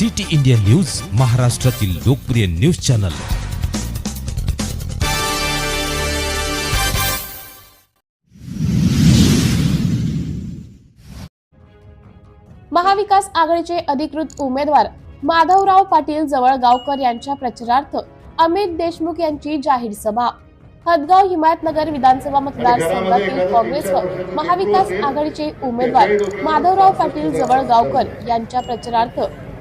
City India news महाराष्ट्रातील लोकप्रिय news channel. महाविकास आघाडीचे अधिकृत उमेदवार माधवराव पाटील जवळगावकर यांच्या प्रचारार्थ अमित देशमुख यांची जाहीर सभा. हदगाव हिमायतनगर विधानसभा मतदारसंघातील काँग्रेस व महाविकास आघाडीचे उमेदवार माधवराव पाटील जवळगावकर यांच्या प्रचारार्थ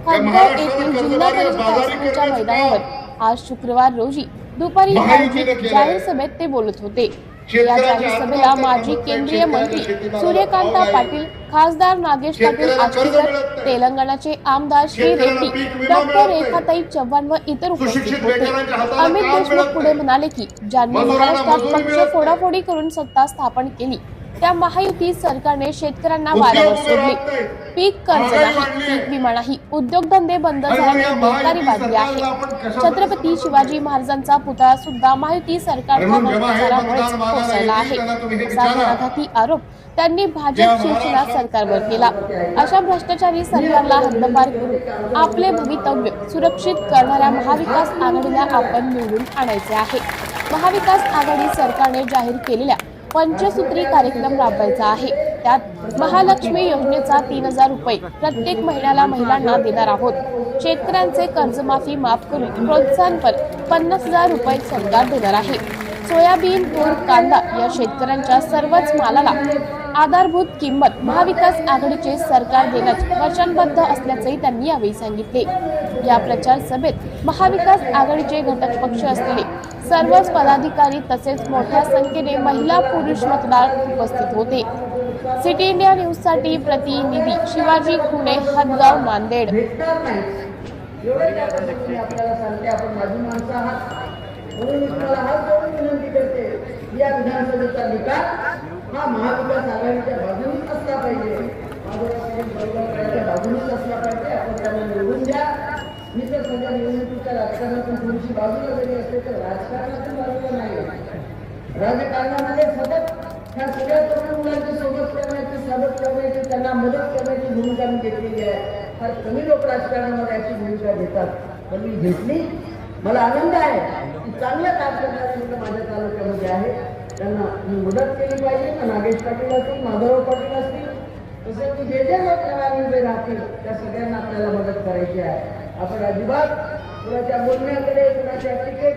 हदगाव येथील जिल्हा परिषद हायस्कूलच्या मैदानावर आज शुक्रवार रोजी दुपारी आयोजित जाहीर सभेत ते बोलत होते. या जाहीर सभेला माजी केंद्रीय मंत्री सूर्यकांता पाटील खासदार नागेश पाटील आष्टीकर तेलंगणाचे आमदार श्री रेड्डी डॉक्टर रेखाताई चव्हाण व इतर उपस्थित होते. अमित देशमुख पुढे म्हणाले की ज्यांनी महाराष्ट्रात पक्ष फोडाफोडी करून सत्ता स्थापन केली त्या महायुती सरकारने शेतकऱ्यांना वाऱ्यावर सोडले. पीक कर्ज नाही पीक विमा नाही. उद्योगधंदे बंद झाल्याने बेकारी वाढली आहे. छत्रपती शिवाजी महाराजांचा पुतळा सुद्धा महायुती सरकारच्या भ्रष्टाचारामुळेच कोसळला आहे. असा घणाघाती आरोप. त्यांनी भाजप शिवसेना सरकारवर केला. अशा भ्रष्टाचारी सरकारला हद्दपार करून आपले भवितव्य सुरक्षित करणाऱ्या महाविकास आघाडीला आपण निवडून आणायचे आहे. महाविकास आघाडी सरकारने जाहीर केलेल्या पंचसूत्री कार्यक्रम राबवायचा आहे. त्यात महालक्ष्मी योजनेचा तीन हजार रुपये प्रत्येक महिन्याला महिलांना देणार आहोत. शेतकऱ्यांचे कर्जमाफी माफ करून प्रोत्साहनपर पन्नास हजार रुपये सरकार देणार आहे. सोयाबीन तूर कांदा या शेतकऱ्यांच्या सर्वच मालाला आधारभूत किंमत महाविकास आघाडीचे सरकार देण्यास वचनबद्ध असल्याचंही त्यांनी यावेळी सांगितले. या प्रचार सभेत महाविकास आघाडीचे घटक पक्ष असलेले सर्वच पदाधिकारी तसेच मोठ्या संख्येने महिला पुरुष मतदार उपस्थित होते. सिटी इंडिया न्यूजसाठी प्रतिनिधी शिवाजी खुणे हदगाव नांदेड. या विधानसभेचा निकाल हा महाविकास आघाडीच्या बाजूनेच असला पाहिजे. महाविकास बाजूनेच असला पाहिजे. आपण त्यांना निवडून द्या. मी तर सध्या निवडणुकीच्या राजकारणातून थोडीशी बाजूला जरी असते तर राजकारणातून बाजूला नाही. राजकारणामध्ये सतत ह्या सगळ्या तरुण मुलांची सोबत करण्याची साधत करण्याची त्यांना मदत करण्याची भूमिका मी घेतलेली आहे. फार कमी लोक राजकारणामध्ये याची भूमिका घेतात. पण मी घेतली. मला आनंद आहे की चांगल्या काम करणारे लोक माझ्या तालुक्यामध्ये आहे त्यांना मी मदत केली पाहिजे ना नागेश पाटील असतील माधवराव पाटील असतील तसेच की जे जे लोक नव्याने उभे राहतील त्या सगळ्यांना आपल्याला मदत करायची आहे. आपण अजिबात कुणाच्या बोलण्याकडे कुणाच्या टीकेकडे